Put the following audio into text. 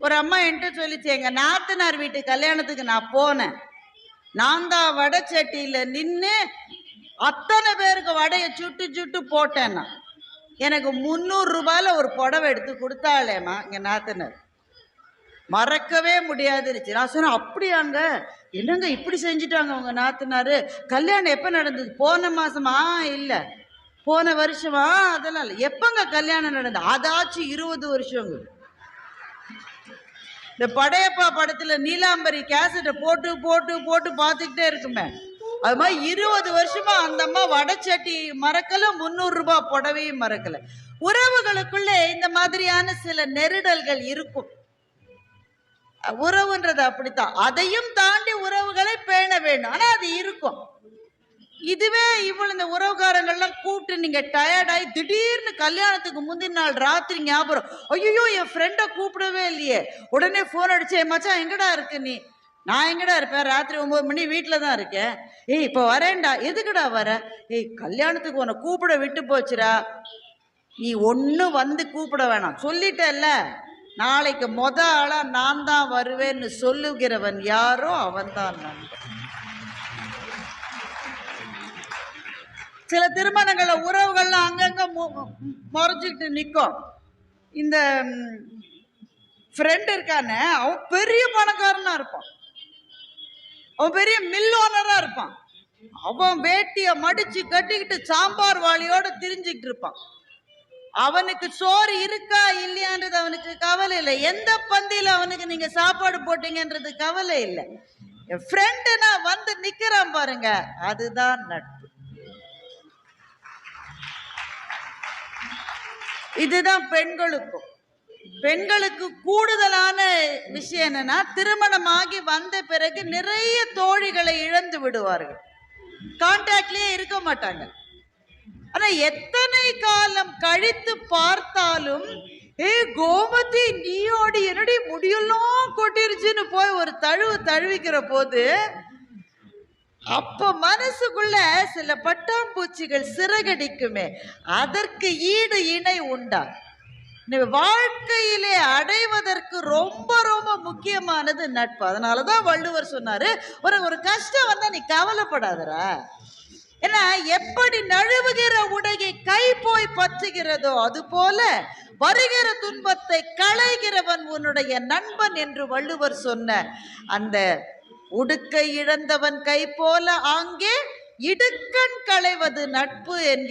ஒரு அம்மா என்கிட்ட சொல்லிச்சு எங்க நாத்தனார் வீட்டு கல்யாணத்துக்கு நான் போனேன். நான் தான் வடை சட்டியில் நின்று அத்தனை பேருக்கு வடையை சுட்டு சுட்டு போட்டேன்னா. எனக்கு முந்நூறு ரூபாயில ஒரு புடவை எடுத்து கொடுத்தாளேம்மா எங்க நாத்தனார். மறக்கவே முடியாதுருச்சு. நான் சொன்னேன் அப்படியாங்க. என்னங்க இப்படி செஞ்சுட்டாங்க உங்க நாத்தனாரு? கல்யாணம் எப்போ நடந்தது? போன மாசமா? இல்லை. போன வருஷமா? அதெல்லாம் இல்லை. எப்பங்க கல்யாணம் நடந்தது? அதாச்சும் இருபது வருஷங்க. இந்த படையப்பா படத்துல நீலாம்பரி கேசட்டை போட்டு போட்டு போட்டு பார்த்துக்கிட்டே இருக்குமே. அது மாதிரி இருபது வருஷமா அந்த அம்மா வடச்சட்டி மறக்கல முந்நூறு ரூபாய் புடவையும் மறக்கல. உறவுகளுக்குள்ளே இந்த மாதிரியான சில நெருடல்கள் இருக்கும். உறவுன்றது அப்படித்தான். அதையும் தாண்டி உறவுகளை பேண வேண்டும். ஆனா அது இருக்கும். இதுவே இவ்வளவு இந்த உறவுக்காரங்கள்லாம் கூப்பிட்டு நீங்க டயர்டாகி திடீர்னு கல்யாணத்துக்கு முந்தின நாள் ராத்திரி ஞாபகம் ஐயோ என் ஃப்ரெண்டை கூப்பிடவே இல்லையே. உடனே ஃபோன் அடிச்சே மச்சான் எங்கடா இருக்கு நீ? நான் எங்கடா இருப்பேன்? ராத்திரி ஒன்பது மணி வீட்டில் தான் இருக்கேன். ஏய் இப்போ வரேன்டா. எதுக்குடா வர? ஏய் கல்யாணத்துக்கு உன்னை கூப்பிட விட்டு போச்சுடா. நீ ஒன்றும் வந்து கூப்பிட வேணாம். சொல்லிட்டல்ல. நாளைக்கு மொத ஆளாக நான் தான் வருவேன்னு சொல்லுகிறவன் யாரோ அவன்தான் நண்பன் சில திருமணங்கள உறவுகள்லாம் அங்கங்கே மறைஞ்சிக்கிட்டு நிற்கும் இந்த ஃப்ரெண்ட் இருக்கானே அவன் பெரிய பணக்காரனாக இருப்பான். அவன் பெரிய மில் ஓனராக இருப்பான். அவன் வேட்டியை மடித்து கட்டிக்கிட்டு சாம்பார் வாளியோடு திரிஞ்சுக்கிட்டு இருப்பான். அவனுக்கு சோறு இருக்கா இல்லையான்றது அவனுக்கு கவலை இல்லை. எந்த பந்தியில் அவனுக்கு நீங்க சாப்பாடு போட்டீங்கன்றது கவலை இல்லை. என் ஃப்ரெண்டுனா வந்து நிற்கிறான் பாருங்க. அதுதான் நட்பு. இதுதான் பெண்களுக்கும். பெண்களுக்கு கூடுதலான விஷயம் என்னன்னா திருமணமாகி வந்த பிறகு நிறைய தோழிகளை இழந்து விடுவார்கள். கான்டாக்ட்லயே இருக்க மாட்டாங்க. ஆனா எத்தனை காலம் கழித்து பார்த்தாலும் ஏ கோமதி நீயோடு என்னடி முடியெல்லாம் கொட்டிருச்சுன்னு போய் ஒரு தழுவு தழுவிக்கிற போது அப்ப மனசுக்குள்ள சில பட்டாம்பூச்சிகள் சிறகடிக்குமே. அதற்கு ஈடு இணை உண்டா? நீ வாழ்க்கையிலே அடைவதற்கு ரொம்ப ரொம்ப முக்கியமானது நட்பு. அதனாலதான் வள்ளுவர் சொன்னாரு ஒரு ஒரு கஷ்டம் வந்தா நீ கவலைப்படாதரா ஏன்னா எப்படி நழுவுகிற உடையை கை போய் பற்றுகிறதோ அது போல வருகிற துன்பத்தை களைகிறவன் உன்னுடைய நண்பன் என்று வள்ளுவர் சொன்ன அந்த உடுக்கை இழந்தவன் கை போல ஆங்கே இடுக்கண் களைவது நட்பு என்கிற